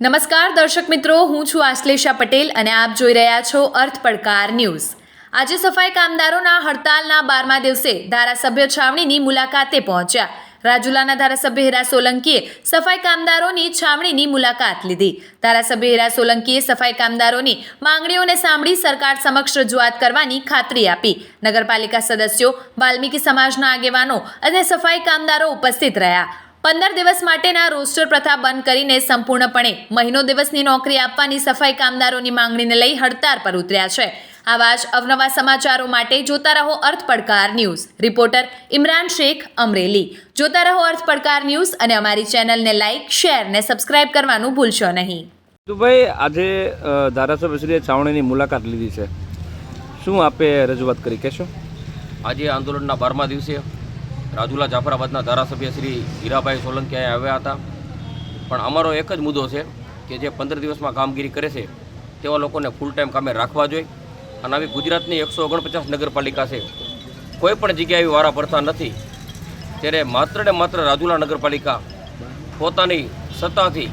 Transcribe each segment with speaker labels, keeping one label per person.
Speaker 1: નમસ્કાર દર્શક મિત્રો, હું છું આશ્લેષા પટેલ અને આપ જોઈ રહ્યા છો અર્થ પડકાર ન્યૂઝ. આજે સફાઈ કામદારોના હડતાલના બારમા દિવસે ધારાસભ્ય છાવણીની મુલાકાતે પહોંચ્યા. રાજુલાના ધારાસભ્ય હીરા સોલંકીએ સફાઈ કામદારોની છાવણીની મુલાકાત લીધી. ધારાસભ્ય હીરા સોલંકીએ સફાઈ કામદારોની માંગણીઓને સાંભળી સરકાર સમક્ષ રજૂઆત કરવાની ખાતરી આપી. નગરપાલિકા સદસ્યો, વાલ્મીકી સમાજના આગેવાનો અને સફાઈ કામદારો ઉપસ્થિત રહ્યા. પંદર દિવસ માટેના રોસ્ટર પ્રથા બંધ કરીને સંપૂર્ણપણે મહિનો દિવસની નોકરી આપવાની સફાઈ કામદારોની માંગણીને લઈ હડતાળ પર ઉતર્યા છે. આવા જ અવનવા સમાચારો માટે જોતા રહો અર્થ પડકાર ન્યૂઝ. રિપોર્ટર ઇમરાન શેખ અમરેલી. જોતા રહો અર્થ પડકાર ન્યૂઝ અને અમારી ચેનલને લાઇક શેર ને સબસ્ક્રાઇબ કરવાનું ભૂલશો નહીં.
Speaker 2: તો ભાઈ આજે ધારાસભ્ય શ્રીએ છાવણીની મુલાકાત લીધી છે. શું આપે રજૂઆત કરી? કહેશો.
Speaker 3: આજે આંદોલનના બારમા દિવસે રાજુલા જાફરાબાદના ધારાસભ્ય શ્રી હીરાભાઈ સોલંકી આવ્યા હતા. પણ અમારો એક જ મુદ્દો છે કે જે પંદર દિવસમાં કામગીરી કરે છે, તેવા લોકોને ફૂલ ટાઈમ કામે રાખવા જોઈએ. અને આવી ગુજરાતની એકસો ઓગણપચાસ નગરપાલિકા છે, કોઈ પણ જગ્યાએ વારા પડતા નથી. ત્યારે માત્ર ને માત્ર રાજુલા નગરપાલિકા પોતાની સત્તાથી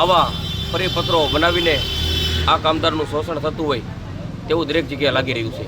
Speaker 3: આવા પરિપત્રો બનાવીને આ કામદારનું શોષણ થતું હોય, તેવું દરેક જગ્યાએ લાગી રહ્યું છે.